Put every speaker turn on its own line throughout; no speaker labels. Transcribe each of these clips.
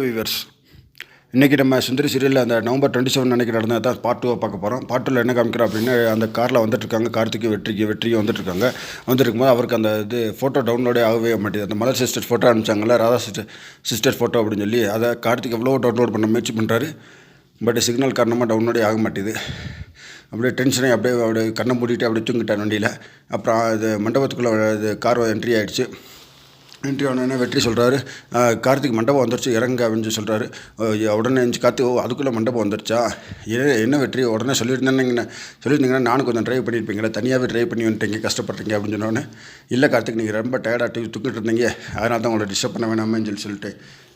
Viewers இன்றைக்கி நம்ம சுந்தரி சீரியலில் அந்த நவம்பர் டுவெண்ட்டி செவன் அன்றைக்கி நடந்தது தான். பார்ட் டூவை பார்க்க போகிறோம் பார்ட் டூவில் என்ன காமிக்கிறோம் அப்படின்னு அந்த காரில் வந்துட்டுருக்காங்க கார்த்திக்கு வெற்றிக்கு வெற்றிக்கு வந்துட்டுருக்காங்க வந்துருக்கும்போது அவருக்கு அந்த இது ஃபோட்டோ டவுன்லோடே ஆகவே மாட்டேது அந்த மலர் சிஸ்டர் ஃபோட்டோ அனுப்பிச்சாங்கல்ல ராதா சிஸ்டர் சிஸ்டர் ஃபோட்டோ அப்படின்னு சொல்லி அதை கார்த்திக் எவ்வளோ டவுன்லோட் பண்ண முயற்சி பண்ணுறாரு பட் சிக்னல் காரணமாக டவுன்லோடே ஆக மாட்டேது அப்படியே டென்ஷனே அப்படியே அப்படியே கண்ணை மூடிட்டு அப்படியே தூங்கிட்டார் வண்டியில். அப்புறம் அது மண்டபத்துக்குள்ளே இது கார் என்ட்ரி ஆகிடுச்சு என்ட்ரி ஆனோடனே வெற்றி சொல்கிறாரு கார்த்திக் மண்டபம் வந்துருச்சு இறங்க அப்படின்னு சொல்கிறாரு உடனே இருந்துச்சு கார்த்திக் ஓ அதுக்குள்ளே மண்டபம் வந்துருச்சா? ஏ என்ன வெற்றி? உடனே சொல்லியிருந்தேன்னு சொல்லியிருந்தீங்கன்னா நானும் கொஞ்சம் ட்ரைவ் பண்ணியிருப்பீங்களே தனியாகவே ட்ரைவ் பண்ணி வந்துட்டீங்க கஷ்டப்படுறீங்க அப்படின்னு சொன்னோடனே இல்லை கார்த்திக் நீங்கள் ரொம்ப டயர்டாக தூக்கிட்டு இருந்தீங்க. அதனால தான் உங்களை டிஸ்டர்ப் பண்ண வேணாமே சொல்லி சொல்லிட்டு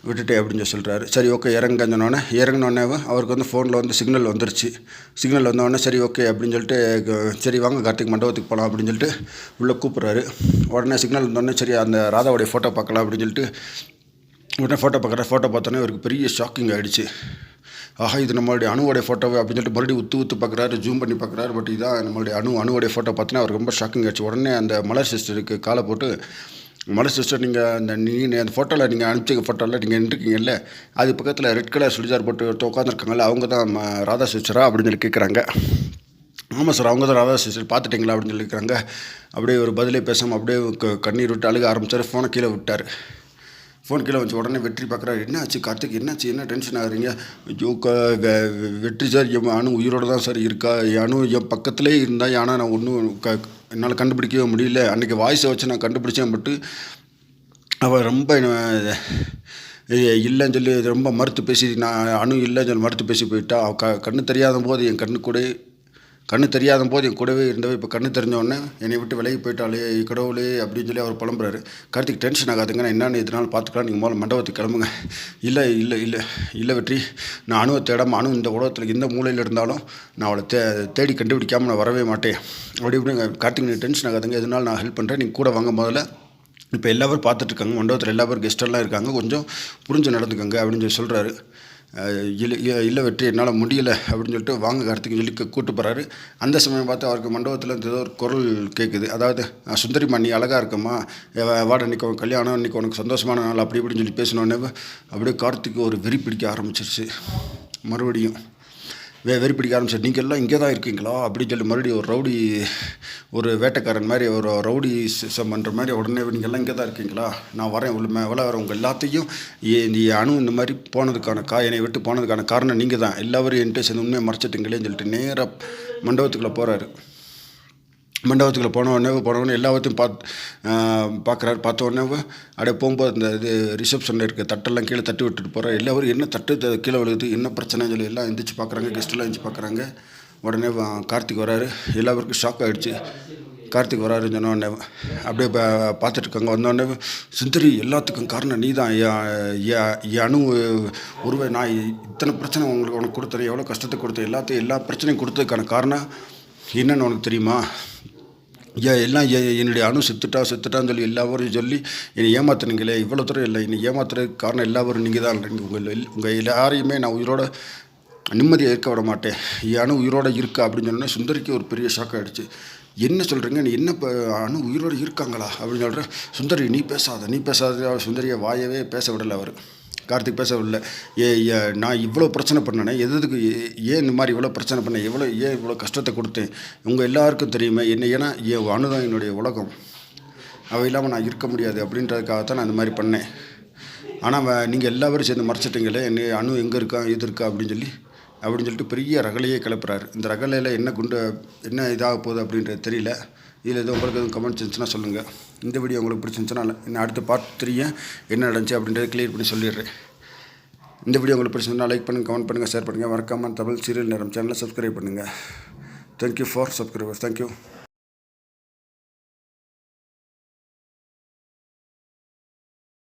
விட்டுட்டு அப்படின்னு சொல்கிறாரு சரி ஓகே இறங்க இறங்கினோடனே அவருக்கு வந்து ஃபோனில் வந்து சிக்னல் வந்துருச்சு. சிக்னல் வந்தோடனே சரி ஓகே அப்படின்னு சொல்லிட்டு சரி வாங்க கார்த்திக் மண்டபத்துக்கு போகலாம் அப்படின்னு சொல்லிட்டு உள்ளே கூப்பிட்றாரு. உடனே சிக்னல் வந்தோடனே சரி அந்த ராதாவுடைய ஃபோட்டோ பார்க்கலாம் அப்படின்னு சொல்லிட்டு உடனே ஃபோட்டோ பார்க்குற ஃபோட்டோ பார்த்தோன்னே அவருக்கு பெரிய ஷாக்கிங் ஆகிடுச்சு ஆஹா இது நம்மளுடைய அணுவோடைய ஃபோட்டோவை அப்படின்னு சொல்லிட்டு மறுபடியும் உத்து உத்து பார்க்குறாரு ஜூம் பண்ணி பார்க்குறாரு பட் இதான் நம்மளுடைய அணு அணுவோடைய ஃபோட்டோ பார்த்தோன்னே அவருக்கு ரொம்ப ஷாக்கிங் ஆயிடுச்சு. உடனே அந்த மலர் சிஸ்டருக்கு காலை போட்டு மலர் சிஸ்டர் நீங்கள் அந்த நீங்கள் அந்த ஃபோட்டோவில் நீங்கள் அனுப்பிச்ச ஃபோட்டோவில் நீங்கள் நின்றுருக்கீங்கல்ல அது பக்கத்தில் ரெட் கலர் சுடிதார் போட்டு ஒருத்தர் உட்காந்துருக்காங்கல்ல அவங்க தான் ராதா சிஸ்டரா அப்படின்னு சொல்லி கேட்குறாங்க ஆமாம் சார் அவங்க தான் ராதா சிஸ்டர் பார்த்துட்டிங்களா அப்படின்னு சொல்லியிருக்காங்க அப்படியே ஒரு பதிலே பேசாமல் அப்படியே க- கண்ணீர் விட்டு அழுக ஆரம்பித்தார் ஃபோனை கீழே விட்டார். ஃபோன் கீழே வச்சு உடனே வெற்றி பார்க்குறாரு என்னாச்சு கார்த்திக் என்னாச்சு என்ன டென்ஷன் ஆகுறீங்க? ஐயோ க வெற்றி சார் என் அணு உயிரோடு தான் சார் இருக்கா என் அணு என் பக்கத்துலேயே இருந்தால் ஆனால் நான் ஒன்றும் க என்னால் கண்டுபிடிக்கவே முடியல. அன்றைக்கி வாய்ஸை வச்சு நான் கண்டுபிடிச்சேன் பட்டு அவள் ரொம்ப இல்லைன்னு சொல்லி ரொம்ப மறுத்து பேசி நான் அணு இல்லைன்னு சொல்லி மறுத்து பேசி போயிட்டா. அவள் க கண்ணு தெரியாத போது என் கண்ணு கூட கண்ணு தெரியாத போது என் கூடவே இருந்தவ இப்போ கண்ணு தெரிஞ்சவொடனே என்னை விட்டு விலகி போயிட்டாலே கடவுளே அப்படின்னு சொல்லி அவர் புலம்புறாரு. கார்த்திக் டென்ஷன் ஆகாதுங்க. நான் என்னென்னு எதுனாலும் பார்த்துக்கலாம். நீங்கள் முதல்ல மண்டபத்துக்கு கிளம்புங்க. இல்லை இல்லை இல்லை இல்லை வெற்றி. நான் அணுவை தேடாமல் அணு இந்த உலகத்தில் எந்த மூலையில் இருந்தாலும் நான் அவளை தே தேடி கண்டுபிடிக்காமல் நான் வரவே மாட்டேன். அப்படி இப்படி கார்த்திக் நீங்கள் டென்ஷன் ஆகாதுங்க. எதுனாலும் நான் ஹெல்ப் பண்ணுறேன் நீங்கள் கூட வாங்க முதல்ல. இப்போ எல்லா பேரும் பார்த்துட்ருக்காங்க மண்டபத்தில் எல்லா பேரும் கெஸ்டெல்லாம் இருக்காங்க. கொஞ்சம் புரிஞ்சு நடந்துக்கோங்க அப்படின்னு சொல்லி சொல்கிறாரு இல்லை இல்லை- வெற்றி என்னால் முடியலை அப்படின்னு சொல்லிட்டு வாங்க கார்த்திக் சொல்லி கூட்டு போகிறாரு அந்த சமயம் பார்த்து அவருக்கு மண்டபத்தில் ஏதோ ஒரு குரல் கேட்குது அதாவது சுந்தரிமா சுந்தரிம்மா நீ அழகாக இருக்கம்மா. வாடா இன்னைக்கு உனக்கு கல்யாணம் இன்னைக்கு உனக்கு சந்தோஷமான நாள் அப்படி இப்படின்னு சொல்லி பேசினோடனே அப்படியே கார்த்திக் ஒரு வெறி பிடிக்க ஆரம்பிச்சிருச்சு. மறுபடியும் வே வெறி பிடிக்க ஆரம்பிச்சு நீங்கள் எல்லாம் இங்கே தான் இருக்கீங்களா? அப்படின்னு சொல்லி மறுபடியும் ஒரு ரவுடி ஒரு வேட்டைக்காரன் மாதிரி ஒரு ரவுடி சிசம் பண்ணுற மாதிரி உடனே நீங்கள்லாம் இங்கே தான் இருக்கீங்களா? நான் வரேன் உள்ள மேலே வரேன் உங்கள் எல்லாத்தையும் ஏ- இந்த அணு இந்த மாதிரி போனதுக்கான கா என்னை விட்டு போனதுக்கான காரணம் நீங்கள் தான் எல்லாரும் என்கிட்ட சேர்ந்து உண்மையை மறைச்சிட்டீங்களேன்னு சொல்லிட்டு நேராக மண்டபத்துக்குள்ளே போகிறாரு மண்டபத்துக்குள்ளே போன உடனே போன உடனே எல்லாத்தையும் பார்த்து பார்க்குறாரு பார்த்த உடனே அப்படியே போகும்போது அந்த இது ரிசப்ஷனில் இருக்க தட்டெல்லாம் கீழே தட்டி விட்டுட்டு போகிறார் எல்லாரும் என்ன தட்டு கீழே விழுகுது என்ன பிரச்சனைன்னு சொல்லி எல்லாம் எந்திரிச்சு பார்க்குறாங்க கெஸ்ட்டெல்லாம் எந்திரிச்சு பார்க்குறாங்க உடனே கார்த்திக் வராரு. எல்லாருக்கும் ஷாக் ஆகிடுச்சு கார்த்திக் வராருன்னு சொன்ன உடனே அப்படியே பா வந்தோடனே சுந்தரி எல்லாத்துக்கும் காரணம் நீ தான் அணு உருவை நான் இத்தனை பிரச்சனை உங்களுக்கு உனக்கு கொடுத்தேன் எவ்வளோ கஷ்டத்தை கொடுத்தேன். எல்லாத்தையும் எல்லா பிரச்சனையும் கொடுத்ததுக்கான காரணம் என்னென்னு உனக்கு தெரியுமா? ஏன் எல்லாம் என்னுடைய அணு செத்துட்டா செத்துட்டான்னு சொல்லி எல்லாரும் சொல்லி என்னை ஏமாத்துனீங்களே. இவ்வளோ தூரம் இல்லை. என்னை ஏமாத்துறதுக்கு காரணம் எல்லாரும் நீங்கள் தான் உங்கள் உங்கள் எல்லாரையுமே நான் உயிரோட நிம்மதியை இருக்க விட மாட்டேன். அணு உயிரோடு இருக்கா அப்படின்னு சொன்னோன்னே சுந்தரிக்கு ஒரு பெரிய ஷாக் ஆகிடுச்சு என்ன சொல்கிறீங்க நீ என்ன இப்போ அணு உயிரோடு இருக்காங்களா? அப்படின்னு சொல்கிறேன் சுந்தரி நீ பேசாத நீ பேசாத. சுந்தரியை வாயவே பேச விடலை அவர். கார்த்திக் பேச ஏ நான் இவ்வளோ பிரச்சனை பண்ணனே எதுக்கு ஏ- ஏன் இந்த மாதிரி இவ்வளோ பிரச்சனை பண்ணேன் எவ்வளோ ஏன் இவ்வளோ கஷ்டத்தை கொடுத்தேன்? உங்கள் எல்லாருக்கும் தெரியுமே என்ன ஏன்னா என் அணுதான் என்னுடைய உலகம். அவள் இல்லாமல் நான் இருக்க முடியாது அப்படின்றதுக்காக தான் நான் இந்த மாதிரி பண்ணேன். ஆனால் நீங்கள் எல்லாரும் சேர்ந்து மறைச்சிட்டீங்களே என்ன அணு எங்கே இருக்கா எது இருக்கா? அப்படின்னு சொல்லி அப்படின்னு சொல்லிட்டு பெரிய ரகலையே கிளப்புறாரு. இந்த ரகலையில் என்ன குண்டு என்ன இதாக போகுது அப்படின்றது தெரியல. இதில் எதுவும் உங்களுக்கு எதுவும் கமெண்ட்ஸ் இருந்துச்சுன்னா சொல்லுங்கள் இந்த வீடியோ உங்களுக்கு பிடிச்சிருந்துச்சுன்னா நான் அடுத்த பார்ட் த்ரீயை என்ன நடந்துச்சு அப்படின்றத கிளியர் பண்ணி சொல்லிடுறேன். இந்த வீடியோ உங்களுக்கு பிடிச்சிருந்தா லைக் பண்ணுங்கள் கமெண்ட் பண்ணுங்கள் ஷேர் பண்ணுங்கள் மறக்காமல் தமிழ் சீரியல் நேரம் சேனலை சப்ஸ்கிரைப் பண்ணுங்கள் தேங்க்யூ ஃபார் சப்ஸ்கிரைபர்ஸ் தேங்க்யூ